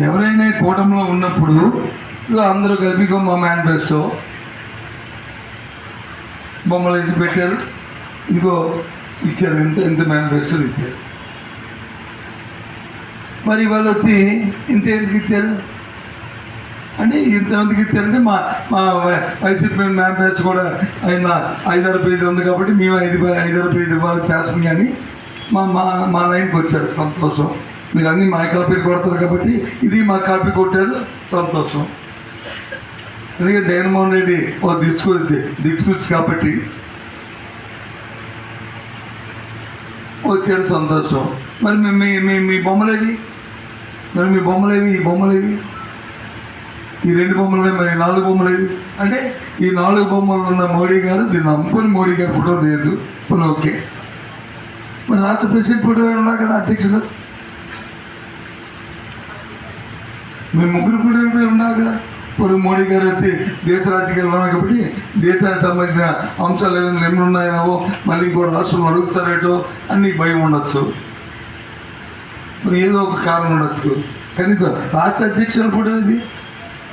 ఎవరైనా కూటమిలో ఉన్నప్పుడు అందరూ కలిపి మా మేనిఫెస్టో బొమ్మలు వేసి పెట్టారు. ఇదిగో ఇచ్చారు. ఎంత ఎంత మేనిఫెస్టోలు ఇచ్చారు. మరి వాళ్ళు వచ్చి ఇంత ఎందుకు ఇచ్చారు? అంటే ఇంతమందికి ఇచ్చారంటే మా మా వై- వైసీపీ మేనిఫెస్టో కూడా ఆయన ఐదారు పేజీలు ఉంది కాబట్టి మేము ఐదు ఐదారు పేజీలు ఇవ్వాలి ఫ్యాషన్ కానీ మా మా మా లైన్కి వచ్చారు. సంతోషం. మీరు అన్నీ మా కాపీ కొడతారు కాబట్టి ఇది మా కాపీ కొట్టారు. సంతోషం. అందుకే జగన్మోహన్ రెడ్డి ఓ దిక్కు దిక్సూచి కాబట్టి వచ్చారు సంతోషం. మరి మీ- మీ మీ బొమ్మలేవి? మరి మీ బొమ్మలేవి ఈ బొమ్మలేవి? ఈ రెండు బొమ్మలే మరి నాలుగు బొమ్మలేవి? అంటే ఈ నాలుగు బొమ్మలు ఉన్న మోడీ గారు దీన్ని నమ్ముకొని మోడీ గారు ఫోటో లేదు. ఓకే. మరి రాష్ట్ర ప్రెసిడెంట్ ఫోటో ఉన్నారు కదా అధ్యక్షుడు. మేము ముగ్గురు ఫోటో ఉన్నారు కదా. ఇప్పుడు మోడీ గారు వచ్చి దేశ రాజకీయాలు ఉన్నారు కాబట్టి దేశానికి సంబంధించిన అంశాలు ఏమైనా ఎన్ని ఉన్నాయో మళ్ళీ ఇంకో రాష్ట్రంలో అడుగుతారేటో అన్ని భయం ఉండొచ్చు. మరి ఏదో ఒక కారణం ఉండొచ్చు. కనీసం రాష్ట్ర అధ్యక్షులు కూడా ఇది.